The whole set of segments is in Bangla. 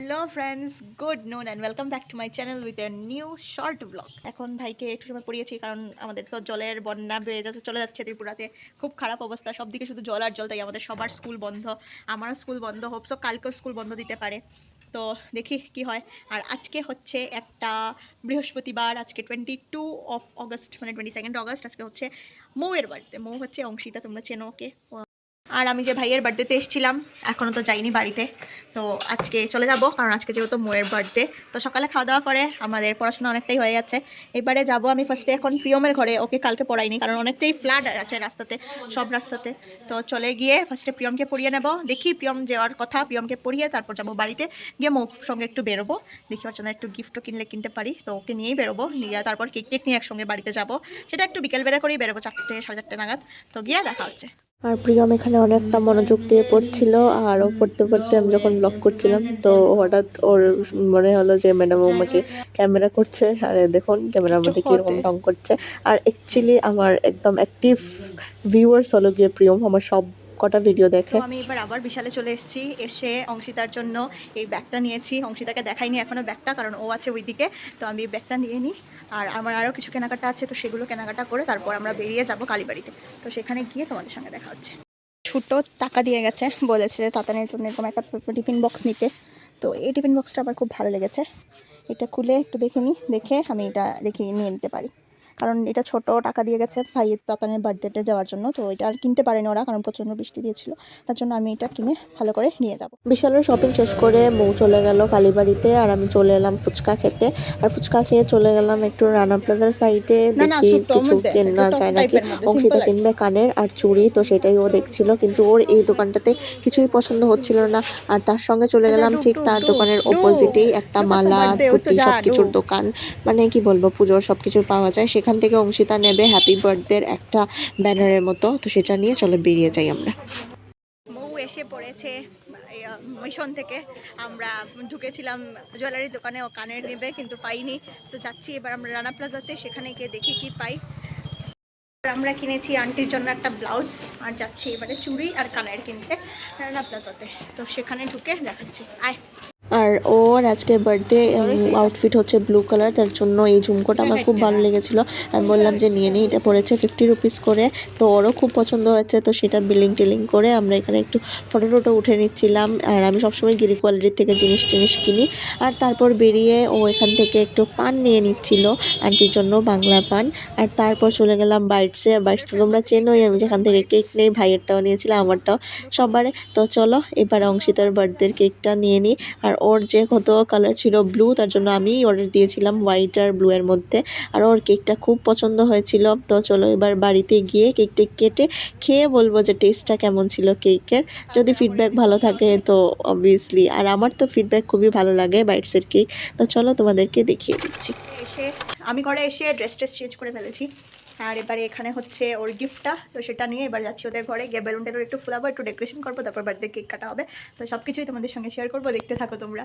Hello friends good noon and welcome back to my channel with a new short blog এখন ভাইকে একটু সময় পড়িয়েছি কারণ আমাদের তো জলের বন্যা বেড়ে যাচ্ছে চলে যাচ্ছে ত্রিপুরাতে। খুব খারাপ অবস্থা সব দিকে শুধু জল আর জল তাই আমাদের সবার স্কুল বন্ধ আমারও স্কুল বন্ধ হোপসো কালকেও স্কুল বন্ধ দিতে পারে। তো দেখি কি হয়। আর আজকে হচ্ছে একটা বৃহস্পতিবার আজকে টোয়েন্টি টু অফ অগস্ট মানে টোয়েন্টি সেকেন্ড অগস্ট আজকে হচ্ছে মৌয়ের বাড়িতে। মৌ হচ্ছে অংশিতা তোমরা চেনো ওকে। আর আমি যে ভাইয়ের বার্থডেতে এসেছিলাম এখনও তো যাইনি বাড়িতে। তো আজকে চলে যাব, কারণ আজকে যেহেতু মোয়ের বার্থডে তো সকালে খাওয়া দাওয়া করে আমাদের পড়াশোনা অনেকটাই হয়ে গেছে। এবারে যাব আমি ফার্স্টে এখন প্রিয়মের ঘরে, ওকে কালকে পড়াইনি, কারণ অনেকটাই ফ্ল্যাট আছে রাস্তাতে, সব রাস্তাতে। তো চলে গিয়ে ফার্স্টে প্রিয়মকে পড়িয়ে নেব, দেখি প্রিয়ম যাওয়ার কথা, প্রিয়মকে পড়িয়ে তারপর যাব বাড়িতে, গিয়ে মৌ সঙ্গে একটু বেরোবো, দেখি ওর জন্য একটু গিফটও কিনলে কিনতে পারি, তো ওকে নিয়েই বেরোবো, নিয়ে তারপর কেক টেক নিয়ে একসঙ্গে বাড়িতে যাব। সেটা একটু বিকেলবেলা করেই বেরোবো, চারটে, সাড়ে চারটে নাগাদ, তো গিয়ে দেখা হচ্ছে। আর প্রিয়ম এখানে অনেকটা মনোযোগ দিয়ে পড়ছিল আর ও পড়তে পড়তে আমি যখন ব্লগ করছিলাম তো হঠাৎ ওর মনে হলো যে ম্যাডাম আমাকে ক্যামেরা করছে আর দেখুন ক্যামেরার মধ্যে কীরকম রং করছে। আর অ্যাকচুয়ালি আমার একদম অ্যাক্টিভ ভিউয়ার্স হলো গিয়ে প্রিয়ম আমার সব কটা ভিডিও দেখে? আমি এবার আবার বিশালে চলে এসেছি। এসে অংশিতার জন্য এই ব্যাগটা নিয়েছি। অংশিতাকে দেখাইনি এখনও ব্যাগটা, কারণ ও আছে ওইদিকে। তো আমি ব্যাগটা নিয়ে নিই। আর আমার আরও কিছু কেনাকাটা আছে, তো সেগুলো কেনাকাটা করে তারপর আমরা বেরিয়ে যাব কালীবাড়িতে। তো সেখানে গিয়ে তোমাদের সঙ্গে দেখা হচ্ছে। ছোটো টাকা দিয়ে গেছে। বলেছে তাতানের জন্য এরকম একটা টিফিন বক্স নিতে। তো এই টিফিন বক্সটা আমার খুব ভালো লেগেছে। এটা খুলে একটু দেখে নিই। দেখে আমি এটা দেখে নিয়ে নিতে পারি। কারণ এটা ছোট টাকা দিয়ে গেছে ভাইয়ের তাতানের বার্থডেতে যাওয়ার জন্য তো এটা আর কিনতে পারেনি ওরা কারণ প্রচণ্ড বৃষ্টি দিয়েছিল। তার জন্য আমি এটা কিনে ভালো করে নিয়ে যাব। বিশালের শপিং শেষ করে মৌ চলে গেল কালীবাড়িতে আর আমি চলে এলাম ফুচকা খেতে। আর ফুচকা খেয়ে চলে গেলাম একটু রানা প্লাজার সাইডে দেখি কিছু কেনা যায় নাকি। অংশিতা কিনবে কানের আর চুড়ি তো সেটাই ও দেখছিল কিন্তু ওর এই দোকানটাতে কিছুই পছন্দ হচ্ছিল না। আর তার সঙ্গে চলে গেলাম ঠিক তার দোকানের অপোজিটেই একটা মালা পুঁতি যা, সব কিছুর দোকান। মানে কি বলব পুজোর সব কিছু পাওয়া যায় সেখান থেকে অংশিতা নেবে হ্যাপি বার্থডের একটা ব্যানারের মতো। তো সেটা নিয়ে চলো বেরিয়ে যাই আমরা। মৌ এসে পড়েছে মিশন থেকে। আমরা ঢুকেছিলাম জুয়েলারি দোকানে, ও কানের নেবে, কিন্তু পাইনি। তো যাচ্ছি এবার আমরা রানা প্লাজাতে, সেখানে গিয়ে দেখি কি পাই। আমরা কিনেছি আন্টির জন্য একটা ব্লাউজ, আর যাচ্ছি এবারে চুড়ি আর কানের কিনতে রানা প্লাজাতে। তো সেখানে ঢুকে দেখাচ্ছি। আয়। ওর আজকে বার্থডে আউটফিট হচ্ছে ব্লু কালার তার জন্য এই ঝুমকোটা আমার খুব ভালো লেগেছিল। আমি বললাম যে, নিয়ে নিই এটা পড়েছে ফিফটি রুপিস করে। তো ওরও খুব পছন্দ হয়েছে, তো সেটা বিলিং টিলিং করে আমরা এখানে একটু ফটো টটো উঠে নিচ্ছিলাম। আর আমি সবসময় গিরি কোয়ালিটির থেকে জিনিস টিনিস কিনি। আর তারপর বেরিয়ে ও এখান থেকে একটু পান নিয়ে নিচ্ছিল আন্টির জন্য বাংলা পান। আর তারপর চলে গেলাম বাইটসে আর বাইটস তোমরা চেনোই, আমি যেখান থেকে কেক নেই, ভাইয়েরটাও নিয়েছিলাম আমারটাও সবারে। তো চলো, এবার অংশিতার বার্থডের কেকটা নিয়ে নিই আর ওর যে কত কালার ছিল ব্লু তার জন্য আমি অর্ডার দিয়েছিলাম হোয়াইট আর ব্লু এর মধ্যে। আর ওর কেকটা খুব পছন্দ হয়েছিল। তো চলো এবার বাড়িতে গিয়ে কেকটা কেটে খেয়ে বলব যে টেস্টটা কেমন ছিল কেকের যদি ফিডব্যাক ভালো থাকে তো অবভিয়াসলি আর আমার তো ফিডব্যাক খুবই ভালো লাগে বাইটসের কেক তো চলো তোমাদেরকে দেখিয়ে দিচ্ছি। এসে আমি ঘরে এসে ড্রেস ট্রেস চেঞ্জ করে ফেলেছি। আর এবারে এখানে হচ্ছে ওর গিফটটা তো সেটা নিয়ে এবার যাচ্ছি ওদের ঘরে। গিয়ে বেলুনটা একটু ফুলাবো একটু ডেকোরেশন করব, তারপর বার্থডে কেক কাটা হবে। তো সব কিছুই তোমাদের সঙ্গে শেয়ার করব, দেখতে থাকো তোমরা।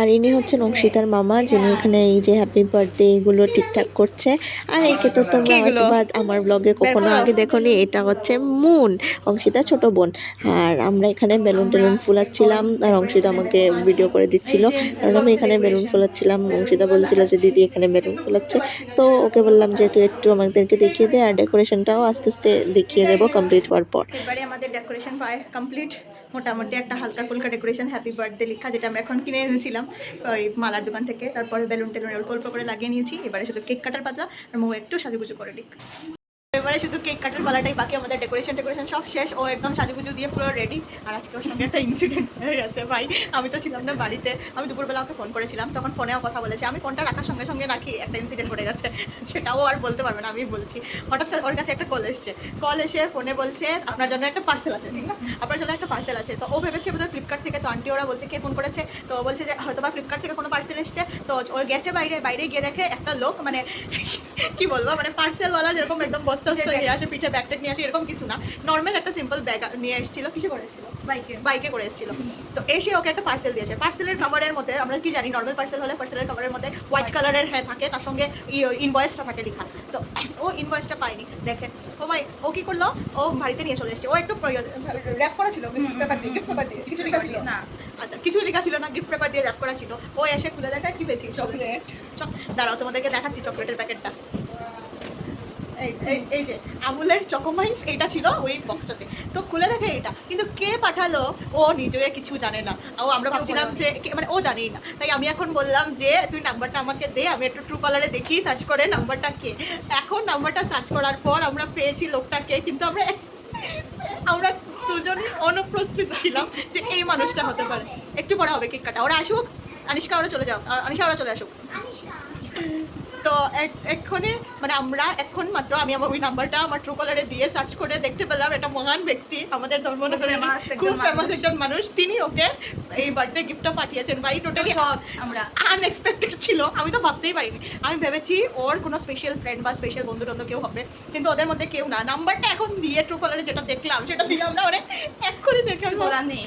আর ইনি হচ্ছেন অংশিতার মামা যিনি এখানে এই যে হ্যাপি বার্থডে এগুলো ঠিকঠাক করছে। আর একে তো তোমরা? আমার ব্লগে কখনো আগে দেখোনি এটা হচ্ছে মুন অংশিতার ছোট বোন। আর আমরা এখানে বেলুন টেলুন ফুলাচ্ছিলাম আর অংশিতা আমাকে ভিডিও করে দিচ্ছিল। কারণ আমি এখানে বেলুন ফুলাচ্ছিলাম অংশিতা বলছিল যে দিদি এখানে বেলুন ফুলাচ্ছে। তো ওকে বললাম যে তুই একটু আমাদেরকে দেখিয়ে দে আর ডেকোরেশনটাও আস্তে আস্তে দেখিয়ে দেবো কমপ্লিট হওয়ার পর। আমাদের ডেকোরেশন কমপ্লিট মোটামুটি একটা হালকা ফুলকা ডেকোরেশন হ্যাপি বার্থডে লেখা, যেটা আমরা এখন কিনে এনেছিলাম ওই মালার দোকান থেকে। তারপরে বেলুন টেলুন অল্প অল্প করে লাগিয়ে নিয়েছি। এবারে শুধু কেক কাটার পাতলা, আর মৌ একটু সাজুগুজু করে দিক। এবারে শুধু কেক কাটার পালাটাই বাকি, আমাদের ডেকোরেশন টেকোরেশন সব শেষ। ও একদম সাজুগুজু দিয়ে পুরো রেডি আর আজকে ওর সঙ্গে একটা ইনসিডেন্ট হয়ে গেছে, ভাই। আমি তো ছিলাম না বাড়িতে। আমি দুপুরবেলা ওকে ফোন করেছিলাম, তখন ফোনেও কথা বলেছি। আমি ফোনটা রাখার সঙ্গে সঙ্গে রাখি একটা ইনসিডেন্ট ঘটে গেছে, সেটাও আর বলতে পারবে না আমি বলছি। হঠাৎ ওর কাছে একটা কল এসছে। কল এসে ফোনে বলছে, আপনার জন্য একটা পার্সেল আছে। ঠিক না? আপনার জন্য একটা পার্সেল আছে। তো ও ভেবেছে বোধহয় ফ্লিপকার্ট থেকে, তো আন্টি ওরা বলছে, কে ফোন করেছে? তো বলছে যে হয়তো বা ফ্লিপকার্ট থেকে কোনো পার্সেল এসছে। তো ওর গেছে বাইরে বাইরে গিয়ে দেখে একটা লোক মানে কি বলব? মানে পার্সেলওয়ালা যেরকম একদম বস্তা বস্তা নিয়ে আসে পিঠে ব্যাগ নিয়ে আসে এরকম কিছু না। নর্মাল একটা সিম্পল ব্যাগ নিয়ে এসেছিল। কিসে করে এসেছিল? বাইকে বাইকে করে এসেছিল। তো এসে ওকে একটা পার্সেল দিয়েছে। পার্সেলের কভারের মধ্যে আমরা কি জানি নর্মাল পার্সেল হলে পার্সেলের কভারের মধ্যে হোয়াইট কালারের হ্যাঁ থাকে তার সঙ্গে ইনভয়েসটা থাকে লেখা। তো ও ইনভয়েসটা পায়নি। দেখেন ও ভাই ও কি করল? ও বাড়িতে নিয়ে চলে এসেছে। ও একটু র্যাপ করা ছিল পেপার দিয়ে গিফট পেপার দিয়ে কিছু লেখা ছিল। না। আচ্ছা কিছু লেখা ছিল না গিফট পেপার দিয়ে র্যাপ করা ছিল। ও এসে খুলে দেখায় কি পেয়েছি? চকলেট দাঁড়াও তোমাদেরকে দেখাচ্ছি চকলেটের প্যাকেটটা এই এই- এই যে আমুলের চকোমাইন্স এইটা ছিল ওই বক্সটাতে তো খুলে দেখে এটা। কিন্তু কে পাঠালো ও নিজে কিছু জানে না। ও আমরা ভাবছিলাম যে কে- মানে ও জানেই না। তাই আমি এখন বললাম যে তুই নাম্বারটা আমাকে দে আমি একটু ট্রু কলারে দেখি সার্চ করে নাম্বারটা কে। এখন নাম্বারটা সার্চ করার পর আমরা পেয়েছি লোকটাকে কিন্তু আমরা আমরা দুজনই অনুপ্রস্তুত ছিলাম যে এই মানুষটা হতে পারে। একটু পরে হবে কেক কাটা ওরা আসুক। আনিষ্কা ওরা চলে যাও। আর আনিশা ওরা চলে আসুক। তো এক- এক্ষণে মানে আমরা এখন মাত্র আমি আমার ওই নাম্বারটা আমার ট্রু কলারে দিয়ে সার্চ করে দেখতে পেলাম একটা মহান ব্যক্তি আমাদের ধর্মনগরের খুব ফেমাস। একজন মানুষ। তিনি ওকে এই বার্থডে গিফটটা পাঠিয়েছেন। ভাই টোটালি আমরা। আনএক্সপেক্টেড ছিল। আমি তো ভাবতেই পারিনি। আমি ভেবেছি ওর কোনো স্পেশাল ফ্রেন্ড বা স্পেশাল বন্ধু টন্ধু কেউ হবে। কিন্তু ওদের মধ্যে কেউ না। নাম্বারটা এখন দিয়ে ট্রু কলারে যেটা দেখলাম সেটা দিয়ে আমরা মানে এক করে দেখে কিছু বলার নেই।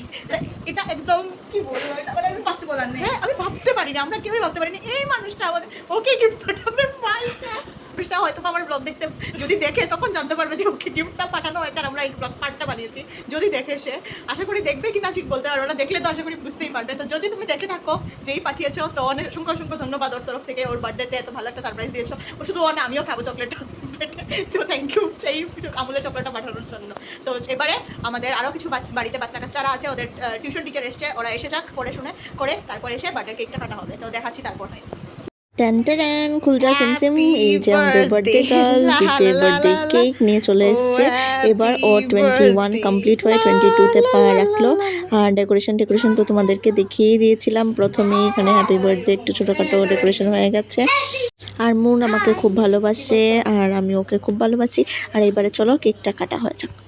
এটা একদম কি বলব এটা? মানে আমি কিছু বলার নেই। হ্যাঁ আমি ভাবতে পারিনি। আমরা কেউই ভাবতে পারিনি। এই মানুষটা আমাদের ওকে গিফট পাঠাবে হয়তো আমার ব্লগ দেখতে যদি দেখে, তখন জানতে পারবে যে ওকে গিফটটা পাঠানো হয়েছে আর আমরা এই ব্লগ পার্টটা বানিয়েছি। যদি দেখে সে, আশা করি দেখবে কি না ঠিক বলতে পারব না, দেখলে তো আশা করি বুঝতেই পারবে। তো যদি তুমি দেখে থাকো, যেই পাঠিয়েছো, তো অনেক অসংখ্য অসংখ্য ধন্যবাদ ওর তরফ থেকে, ওর বার্থডেতে এত ভালো একটা সারপ্রাইজ দিয়েছ। ও শুধু ও না, আমিও খাব চকলেটটা তো থ্যাংক ইউ সেই আমুলের চকলেটটা পাঠানোর জন্য। তো এবারে আমাদের আরও কিছু বাড়িতে বাচ্চা কাচ্চারা আছে, ওদের টিউশন টিচার এসছে, ওরা এসে যাক, পড়ে শুনে, করে তারপর এসে বার্থডে কেকটা কাটা হবে। তো দেখাচ্ছি তারপর। ট্যান ট্যান খুলজা সিমসিম এই যে আমাদের birthday girl la birthday cake নিয়ে চলে Oh, এসেছে। এবার ও টোয়েন্টি ওয়ান কমপ্লিট হয়ে টোয়েন্টি টুতে পা রাখল। আর ডেকোরেশন ডেকোরেশন তো তোমাদেরকে দেখিয়েই দিয়েছিলাম। প্রথমেই এখানে হ্যাপি বার্থডে একটু ছোটোখাটো ডেকোরেশন হয়ে গেছে। আর মুন আমাকে খুব ভালোবাসে আর আমি ওকে খুব ভালোবাসি। আর এবারে চলো কেকটা কাটা হয়ে যাক।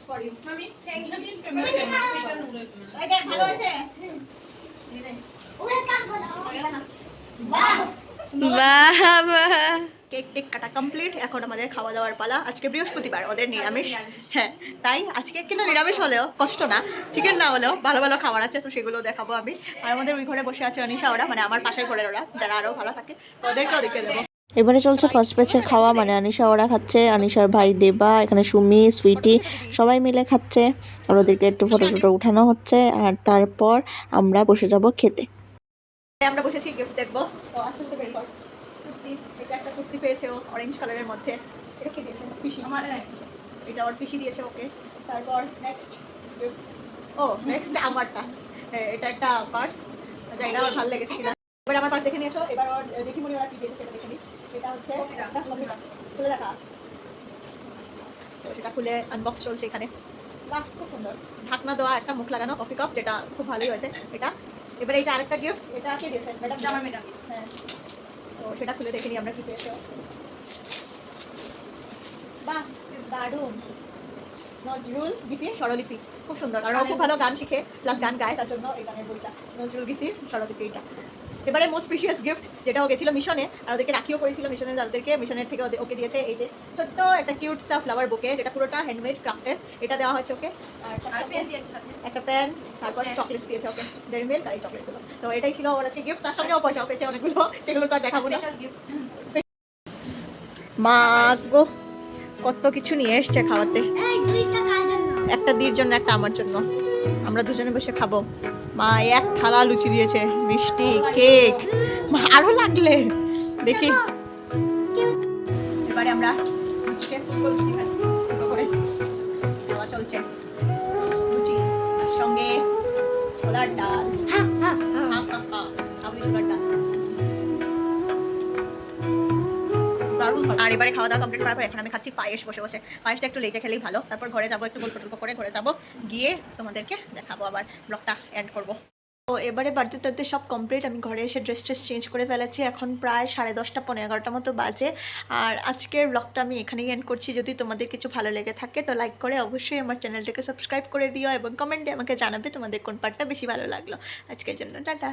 ইটস ফর ইউ এই দেখ ভালো আছে! কেক টেক কাটা কমপ্লিট। এখন আমাদের খাওয়া দাওয়ার পালা। আজকে বৃহস্পতিবার ওদের নিরামিষ হ্যাঁ তাই আজকে কিন্তু নিরামিষ হলেও কষ্ট না চিকেন না হলেও ভালো ভালো খাবার আছে। তো সেগুলো দেখাবো। আমি আর আমাদের ওই ঘরে বসে আছে অনিশা ওরা মানে আমার পাশের ঘরের ওরা। যারা আরও ভালো থাকে ওদেরকেও দেখে দেবো। এবারে চলছে ফার্স্ট ব্যাচের খাওয়া। মানে আনিশা ওরা খাচ্ছে আনিশার ভাই দেবা এখানে সুমি সুইটি সবাই মিলে খাচ্ছে। আর ওদেরকে একটু ফটো টটো উঠানো হচ্ছে। আর তারপর আমরা বসে যাব খেতে। আমরা বসেছি গিফট দেখব। আস্তে আস্তে বের কর। এটা একটা কুর্তি পেয়েছে ও অরেঞ্জ কালারের মধ্যে। এটা কি দিয়েছে? পিসি। আমার এটা ওর পিসি দিয়েছে ওকে। তারপর নেক্সট ও নেক্সট আমারটা। হ্যাঁ, এটা একটা পার্স জানি না আমার ভালো লেগেছে কিনা। এবার আমার পার্স দেখে নিয়েছো। এবার ওর দেখি মনে ওরা কি দিয়েছে সেটা দেখে নিই এটা হচ্ছে কফিটা। একটা কফিটা খুলে দেখা। সেটা খুলে আনবক্স চলছে এখানে। বাহ খুব সুন্দর। ঢাকনা দেওয়া একটা মুখ লাগানো কফি কাপ যেটা খুব ভালোই হয়েছে এটা। এবারে এটা আরেকটা গিফট এটা কে দিয়েছে? ম্যাডাম জামা ম্যাডাম হ্যাঁ। তো সেটা খুলে দেখে নিই আমরা কি পেয়েছে। বাহ দারুণ। নজরুল গীতির স্বরলিপি। খুব সুন্দর। আর খুব ভালো গান শিখে প্লাস গান গায় তার জন্য এই গানের বইটা। নজরুল গীতির স্বরলিপি এটা এবারে মোস্ট প্রিশিয়াস গিফট যেটা ও গেছিল মিশনে আর ওদেরকে রাখিও করেছিল মিশনের দাদাদেরকে মিশনের থেকে ওদের- ওকে দিয়েছে এই যে ছোট্ট একটা কিউট সা ফ্লাওয়ার বুকে যেটা পুরোটা হ্যান্ডমেড ক্রাফটের এটা দেওয়া হয়েছে ওকে। আর একটা প্যান তারপর হ্যাঁ। চকলেটস দিয়েছে ওকে ডেরি মিল্ক আর এই চকলেটগুলো তো এটাই ছিল ওর আজকে গিফট তার সঙ্গেও পয়সাও পেয়েছে অনেকগুলো সেগুলো তো আর দেখাবো না। মা গো কত কিছু নিয়ে এসছে খাওয়াতে। একটা দির জন্য একটা আমার জন্য। আমরা দুজনে বসে খাব। মা এক থালা লুচি দিয়েছে মিষ্টি কেক। মা আরও লাগলে। দেখি। এবারে আমরা লুচিকে ফুলকো লুচি খাচ্ছি করে। চলছে। আর এবারে খাওয়া দাওয়া কমপ্লিট করার পর এখন আমি খাচ্ছি পায়েস বসে বসে। পায়েসটা একটু লেটে খেলেই ভালো। তারপর ঘরে যাব, একটু গল্প টল্প করে ঘরে যাব। গিয়ে তোমাদেরকে দেখাবো আবার ব্লগটা এন্ড করব। তো এবারে বাড়িতে তাদের সব কমপ্লিট আমি ঘরে এসে ড্রেস ট্রেস চেঞ্জ করে ফেলেছি। এখন প্রায় সাড়ে দশটা, পনেরো এগারোটা মতো বাজে। আর আজকের ব্লগটা আমি এখানেই এন্ড করছি। যদি তোমাদের কিছু ভালো লেগে থাকে, তো লাইক করে অবশ্যই আমার চ্যানেলটাকে সাবস্ক্রাইব করে দিও এবং কমেন্টে আমাকে জানাবে তোমাদের কোন পার্টটা বেশি ভালো লাগল। আজকের জন্য টাটা।